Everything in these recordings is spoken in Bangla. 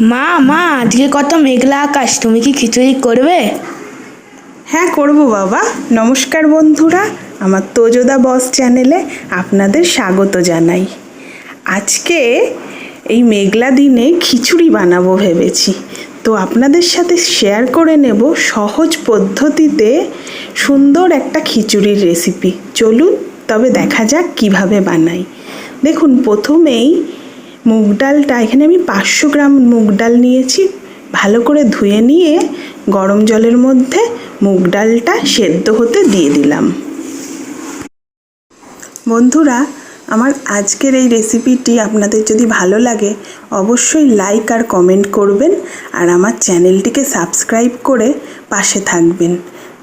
মা মা আজকে কত মেঘলা আকাশ তুমি কি খিচুড়ি করবে? হ্যাঁ করব বাবা। নমস্কার বন্ধুরা আমার তোজোদা বস চ্যানেলে আপনাদের স্বাগত জানাই। আজকে এই মেঘলা দিনে খিচুড়ি বানাবো ভেবেছি। তো আপনাদের সাথে শেয়ার করে নেব সহজ পদ্ধতিতে সুন্দর একটা খিচুড়ির রেসিপি চলুন তবে দেখা যাক কীভাবে বানাই। দেখুন প্রথমেই মুগ ডালটা, এখানে আমি পাঁচশো গ্রাম মুগ ডাল নিয়েছি। ভালো করে ধুয়ে নিয়ে গরম জলের মধ্যে মুগ ডালটা সেদ্ধ হতে দিয়ে দিলাম। বন্ধুরা, আমার আজকের এই রেসিপিটি আপনাদের যদি ভালো লাগে, অবশ্যই লাইক আর কমেন্ট করবেন আর আমার চ্যানেলটিকে সাবস্ক্রাইব করে পাশে থাকবেন।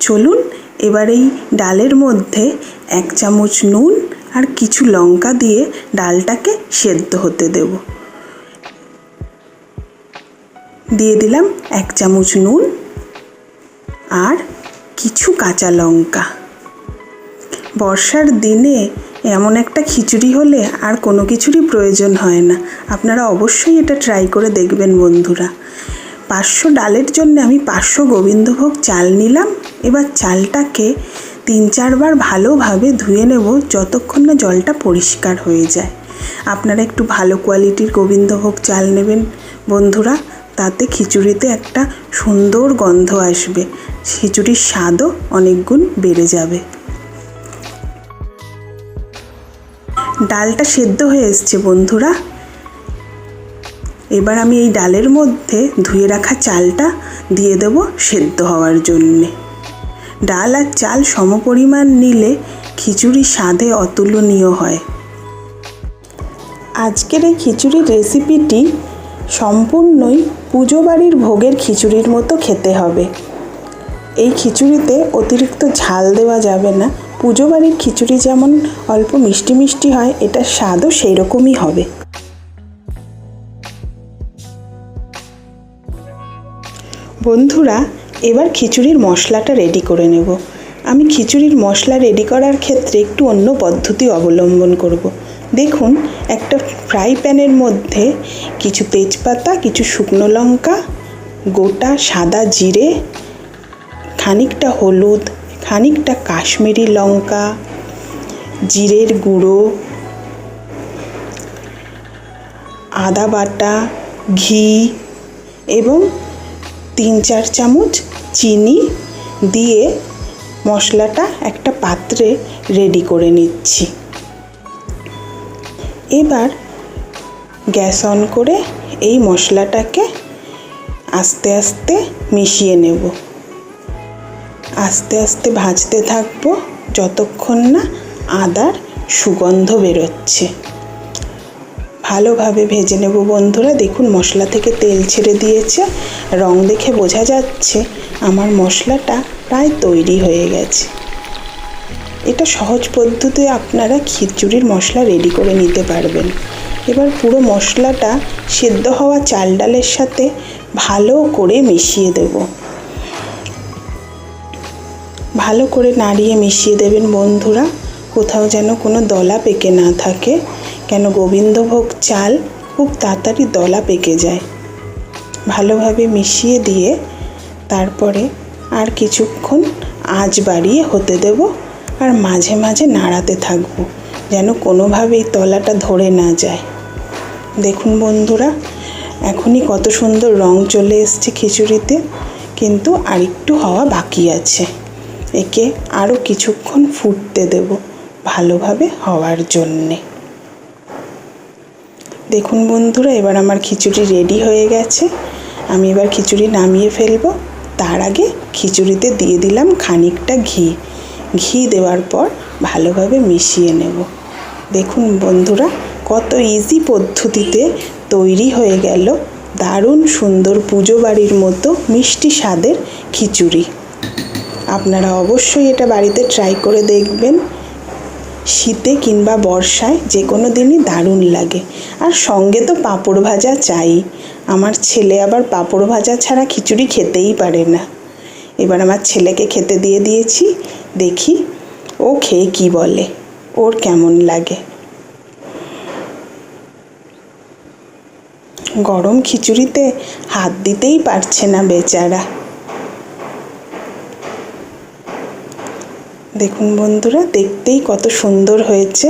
চলুন, এবার এই ডালের মধ্যে এক চামচ নুন আর কিছু লঙ্কা দিয়ে ডালটাকে সেদ্ধ হতে দেব। দিয়ে দিলাম এক চামচ নুন আর কিছু কাঁচা লঙ্কা। বর্ষার দিনে এমন একটা খিচুড়ি হলে আর কোনো কিছুরই প্রয়োজন হয় না। আপনারা অবশ্যই এটা ট্রাই করে দেখবেন বন্ধুরা। পাঁচশো ডালের জন্য আমি পাঁচশো গোবিন্দভোগ চাল নিলাম। এবার চালটাকে তিন চারবার ভালোভাবে ধুয়ে নেব যতক্ষণ না জলটা পরিষ্কার হয়ে যায়। আপনারা একটু ভালো কোয়ালিটির গোবিন্দভোগ চাল নেবেন। বন্ধুরা, তাতে খিচুড়িতে একটা সুন্দর গন্ধ আসবে। খিচুড়ির স্বাদও অনেক গুণ বেড়ে যাবে। ডালটা সেদ্ধ হয়ে এসছে বন্ধুরা। এবার আমি এই ডালের মধ্যে ধুয়ে রাখা চালটা দিয়ে দেব সেদ্ধ হওয়ার জন্যে। ডাল আর চাল সমপরিমাণ নিলে খিচুড়ি স্বাদে অতুলনীয় হয়। আজকের এই খিচুড়ির রেসিপিটি সম্পূর্ণই পুজো বাড়ির ভোগের খিচুড়ির মতো খেতে হবে। এই খিচুড়িতে অতিরিক্ত ঝাল দেওয়া যাবে না। পুজো বাড়ির খিচুড়ি যেমন অল্প মিষ্টি মিষ্টি হয়, এটার স্বাদও সেই রকমই হবে। বন্ধুরা এবার খিচুড়ির মশলাটা রেডি করে নেব আমি খিচুড়ির মশলা রেডি করার ক্ষেত্রে একটু অন্য পদ্ধতি অবলম্বন করব। দেখুন, একটা ফ্রাই প্যানের মধ্যে কিছু তেজপাতা, কিছু শুকনো লঙ্কা, গোটা সাদা জিরে, খানিকটা হলুদ, খানিকটা কাশ্মীরি লঙ্কা, জিরের গুঁড়ো, আদা বাটা, ঘি এবং তিন চার চামচ চিনি দিয়ে মশলাটা একটা পাত্রে রেডি করে নিচ্ছি। এবার গ্যাস অন করে এই মশলাটাকে আস্তে আস্তে মিশিয়ে নেব। আস্তে আস্তে ভাজতে থাকব যতক্ষণ না আদার সুগন্ধ বেরোচ্ছে। ভালোভাবে ভেজে নেব বন্ধুরা। দেখুন, মশলা থেকে তেল ছেড়ে দিয়েছে। রং দেখে বোঝা যাচ্ছে আমার মশলাটা প্রায় তৈরি হয়ে গেছে। এটা সহজ পদ্ধতিতে আপনারা খিচুড়ির মশলা রেডি করে নিতে পারবেন। এবার পুরো মশলাটা সেদ্ধ হওয়া চাল ডালের সাথে ভালো করে মিশিয়ে দেব। ভালো করে নাড়িয়ে মিশিয়ে দেবেন বন্ধুরা। কোথাও যেন কোনো দলা পেকে না থাকে। কেন গোবিন্দভোগ চাল খুব তাড়াতাড়ি দলা পেকে যায়। ভালোভাবে মিশিয়ে দিয়ে তারপরে আর কিছুক্ষণ আঁচ বাড়িয়ে হতে দেব আর মাঝে মাঝে নাড়াতে থাকব যেন কোনোভাবেই তলাটা ধরে না যায়। দেখুন বন্ধুরা, এখনই কত সুন্দর রং চলে এসছে খিচুড়িতে, কিন্তু আরেকটু হওয়া বাকি আছে। একে আরও কিছুক্ষণ ফুটতে দেব ভালোভাবে হওয়ার জন্যে। দেখুন বন্ধুরা, এবার আমার খিচুড়ি রেডি হয়ে গেছে। আমি এবার খিচুড়ি নামিয়ে ফেলব। তার আগে খিচুড়িতে দিয়ে দিলাম খানিকটা ঘি। ঘি দেওয়ার পর ভালোভাবে মিশিয়ে নেব। দেখুন বন্ধুরা, কত ইজি পদ্ধতিতে তৈরি হয়ে গেল দারুণ সুন্দর পুজো বাড়ির মতো মিষ্টি স্বাদের খিচুড়ি। আপনারা অবশ্যই এটা বাড়িতে ট্রাই করে দেখবেন। শীতে কিংবা বর্ষায় যে কোনো দিনই দারুণ লাগে। আর সঙ্গে তো পাঁপড় ভাজা চাই। আমার ছেলে আবার পাঁপড় ভাজা ছাড়া খিচুড়ি খেতেই পারে না। এবার আমার ছেলেকে খেতে দিয়ে দিয়েছি। দেখি ও খেয়ে কি বলে। ওর কেমন লাগে। গরম খিচুড়িতে হাত দিতেই পারছে না বেচারা। দেখুন বন্ধুরা দেখতেই কত সুন্দর হয়েছে।